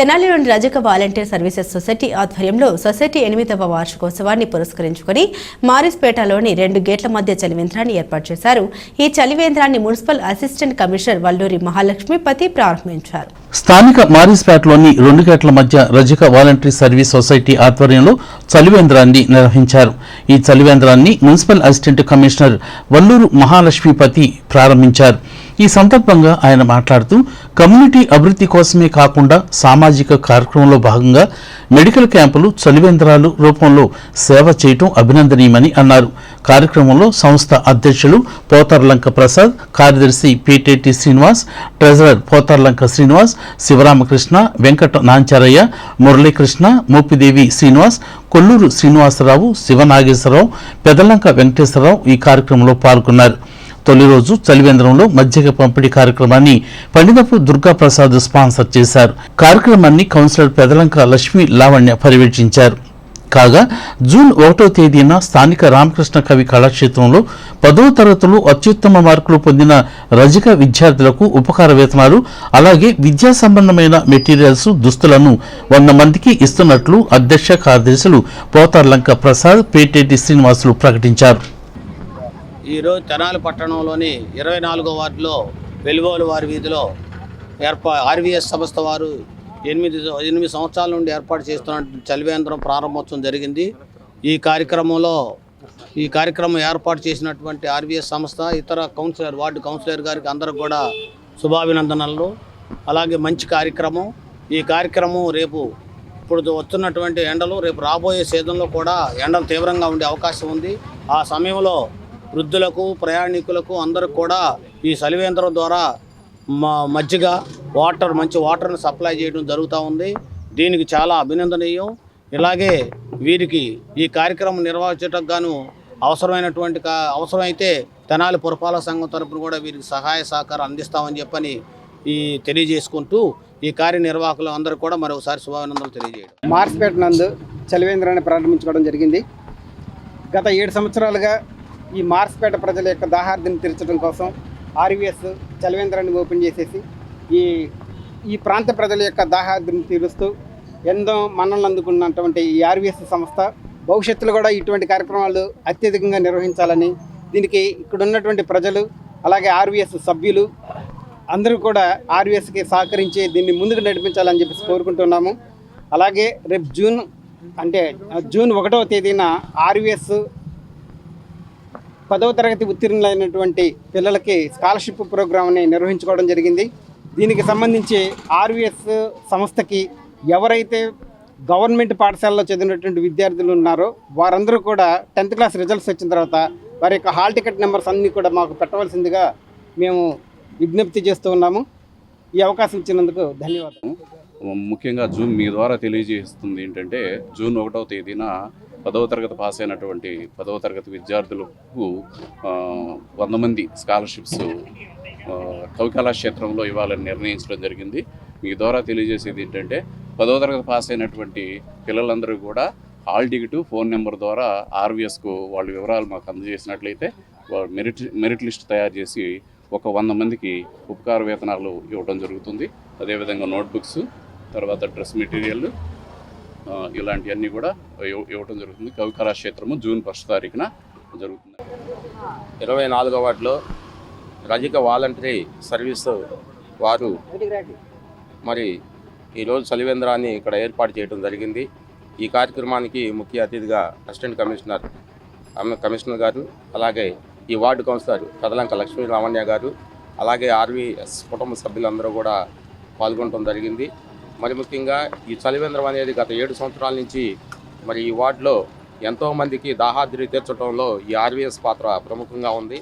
తెనాలిలోని రజక volunteer services society ఆధ్వర్యంలో society ఎనిమిదవ వార్షికోత్సవాన్ని పురస్కరించుకుని మారిస్పేటలోని రెండు గేట్ల మధ్య చలివేంద్రాన్ని ఏర్పాటు చేశారు. ఈ చలివేంద్రాన్ని municipal assistant commissioner Valluri Mahalakshmipathi ప్రారంభించారు. స్థానిక మారిస్పేటలోని రెండు గేట్ల మధ్య రజక వాలంటరీ సర్వీస్ సొసైటీ ఆధ్వర్యంలో చలివేంద్రాన్ని నిర్వహించారు. ఈ చలివేంద్రాన్ని municipal assistant commissioner Valluru Mahalakshmipathi ప్రారంభించారు. ఈ సందర్భంగా ఆయన మాట్లాడుతూ కమ్యూనిటీ అభివృద్ధి కోసమే కాకుండా సామాజిక కార్యక్రమంలో భాగంగా మెడికల్ క్యాంపులు చలివేంద్రాలు రూపంలో సేవ చేయటం అభినందనీయమని అన్నారు. కార్యక్రమంలో సంస్థ అధ్యక్షులు పోతర్లంక ప్రసాద్ కార్యదర్శి పిటిటి శ్రీనివాస్ ట్రెజరర్ పోతర్లంక శ్రీనివాస్ శివరామకృష్ణ వెంకట నాంచారయ్య మురళీకృష్ణ మోపిదేవి శ్రీనివాస్ కొల్లూరు శ్రీనివాసరావు శివనాగేశ్వరరావు పెదలంక వెంకటేశ్వరరావు ఈ కార్యక్రమంలో పాల్గొన్నారు. తొలి రోజు చలివేంద్రంలో మజ్జిగ పంపిణీ కార్యక్రమాన్ని పండినప్పుడు దుర్గా ప్రసాద్ స్పాన్సర్ చేశారు. కార్యక్రమాన్ని కౌన్సిలర్ పెదలంక లక్ష్మీ లావణ్య పర్యవేక్షించారు. కాగా జూన్ ఒకటో తేదీన స్థానిక రామకృష్ణ కవి కళాక్షేత్రంలో పదవ తరగతులు అత్యుత్తమ మార్కులు పొందిన రజక విద్యార్థులకు ఉపకార వేతనాలు అలాగే విద్యా సంబంధమైన మెటీరియల్స్ దుస్తులను వంద మందికి ఇస్తున్నట్లు అధ్యక్ష కార్యదర్శులు పోతార్లంక ప్రసాద్ పేటేటి శ్రీనివాసులు ప్రకటించారు. ఈరోజు తెనాలి పట్టణంలోని ఇరవై నాలుగో వార్డులో వెలుగోలు వారి వీధిలో ఏర్పా ఆర్వీఎస్ సంస్థ వారు ఎనిమిది ఎనిమిది సంవత్సరాల నుండి ఏర్పాటు చేస్తున్న చలివేంద్రం ప్రారంభోత్సవం జరిగింది. ఈ కార్యక్రమంలో ఈ కార్యక్రమం ఏర్పాటు చేసినటువంటి ఆర్బీఎస్ సంస్థ ఇతర కౌన్సిలర్ వార్డు కౌన్సిలర్ గారికి అందరికి కూడా శుభాభినందనలు. అలాగే మంచి కార్యక్రమం. ఈ కార్యక్రమం రేపు ఇప్పుడు వస్తున్నటువంటి ఎండలు రేపు రాబోయే సీజన్లో కూడా ఎండలు తీవ్రంగా ఉండే అవకాశం ఉంది. ఆ సమయంలో వృద్ధులకు ప్రయాణికులకు అందరికి కూడా ఈ సలివేంద్రం ద్వారా మ- మజ్జిగ వాటర్ మంచి వాటర్ను సప్లై చేయడం జరుగుతూ ఉంది. దీనికి చాలా అభినందనీయం. ఇలాగే వీరికి ఈ కార్యక్రమం నిర్వహించటం గాను అవసరమైనటువంటి కా అవసరమైతే తెనాలి పురపాలక సంఘం తరపున కూడా వీరికి సహాయ సహకారం అందిస్తామని చెప్పని ఈ తెలియజేసుకుంటూ ఈ కార్యనిర్వాహకులు అందరూ కూడా మరొకసారి శుభాభినందనలు తెలియజేయడం. మార్స్పేట నందు చలివేంద్రాన్ని ప్రారంభించుకోవడం జరిగింది. గత ఏడు సంవత్సరాలుగా ఈ మార్స్పేట ప్రజల యొక్క దాహార్థిని తీర్చడం కోసం ఆర్వీఎస్ చలివేంద్రాన్ని ఓపెన్ చేసేసి ఈ ఈ ప్రాంత ప్రజల యొక్క దాహార్దిని తీరుస్తూ ఎంతో మన్నలు అందుకున్నటువంటి ఈ ఆర్వీఎస్ సంస్థ భవిష్యత్తులో కూడా ఇటువంటి కార్యక్రమాలు అత్యధికంగా నిర్వహించాలని దీనికి ఇక్కడ ఉన్నటువంటి ప్రజలు అలాగే ఆర్వీఎస్ సభ్యులు అందరూ కూడా ఆర్వీఎస్కి సహకరించి దీన్ని ముందుకు నడిపించాలని చెప్పేసి కోరుకుంటున్నాము. అలాగే రేపు జూన్ అంటే జూన్ ఒకటవ తేదీన ఆర్వీఎస్ పదవ తరగతి ఉత్తీర్ణులైనటువంటి పిల్లలకి స్కాలర్షిప్ ప్రోగ్రామ్ని నిర్వహించుకోవడం జరిగింది. దీనికి సంబంధించి ఆర్వీఎస్ సంస్థకి ఎవరైతే గవర్నమెంట్ పాఠశాలలో చదివినటువంటి విద్యార్థులు ఉన్నారో వారందరూ కూడా టెన్త్ క్లాస్ రిజల్ట్స్ వచ్చిన తర్వాత వారి యొక్క హాల్ టికెట్ నెంబర్స్ అన్నీ కూడా మాకు పెట్టవలసిందిగా మేము విజ్ఞప్తి చేస్తూ ఉన్నాము. ఈ అవకాశం ఇచ్చినందుకు ధన్యవాదాలు. ముఖ్యంగా జూన్ మీ ద్వారా తెలియజేస్తుంది ఏంటంటే జూన్ ఒకటవ తేదీన పదవ తరగతి పాస్ అయినటువంటి పదవ తరగతి విద్యార్థులకు వంద మంది స్కాలర్షిప్స్ కవికళా క్షేత్రంలో ఇవ్వాలని నిర్ణయించడం జరిగింది. మీ ద్వారా తెలియజేసేది ఏంటంటే పదవ తరగతి పాస్ అయినటువంటి పిల్లలందరూ కూడా హాల్ టికెట్ ఫోన్ నెంబర్ ద్వారా ఆర్వీఎస్కు వాళ్ళ వివరాలు మాకు అందజేసినట్లయితే మెరిట్ మెరిట్ లిస్ట్ తయారు చేసి ఒక వంద మందికి ఉపకార వేతనాలు ఇవ్వడం జరుగుతుంది. అదేవిధంగా నోట్బుక్స్ తర్వాత డ్రెస్ మెటీరియల్ ఇలాంటివన్నీ కూడా ఇవ్వడం ఇవ్వటం జరుగుతుంది. కవి కళాక్షేత్రము జూన్ ఫస్ట్ తారీఖున జరుగుతుంది. ఇరవై నాలుగో వాటిలో రజిక వాలంటరీ సర్వీస్ వారు మరి ఈరోజు చలివేంద్రాన్ని ఇక్కడ ఏర్పాటు చేయడం జరిగింది. ఈ కార్యక్రమానికి ముఖ్య అతిథిగా అసిస్టెంట్ కమిషనర్ కమిషనర్ గారు అలాగే ఈ వార్డు కౌన్సిలర్ కదలంక లక్ష్మీ లావణ్య గారు అలాగే ఆర్వీఎస్ కుటుంబ సభ్యులందరూ కూడా పాల్గొనడం జరిగింది. మరి ముఖ్యంగా ఈ చలివేంద్రం అనేది గత ఏడు సంవత్సరాల నుంచి మరి ఈ వార్డులో ఎంతోమందికి దాహాద్రి తీర్చడంలో ఈ ఆర్వీఎస్ పాత్ర ప్రముఖంగా ఉంది.